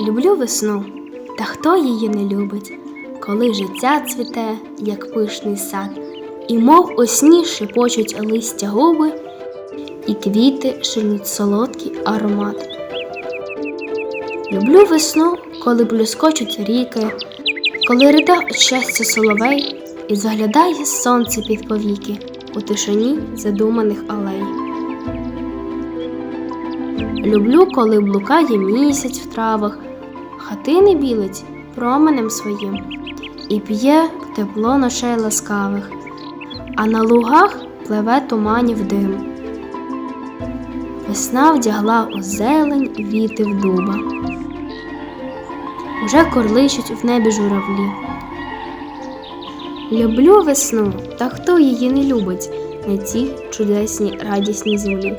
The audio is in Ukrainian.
Люблю весну, та хто її не любить, коли життя цвіте, як пишний сад, і мов у сні шепочуть листя губи, і квіти шинуть солодкий аромат. Люблю весну, коли блискочуть ріки, коли від щастя соловей і заглядає сонце під повіки у тишині задуманих алей. Люблю, коли блукає місяць в травах, хатини білить променем своїм і п'є тепло ночей ласкавих, а на лугах пливе туманів дим. Весна вдягла у зелень віти в дуба. Уже корличуть в небі журавлі. Люблю весну, та хто її не любить на цій чудесній радісній землі.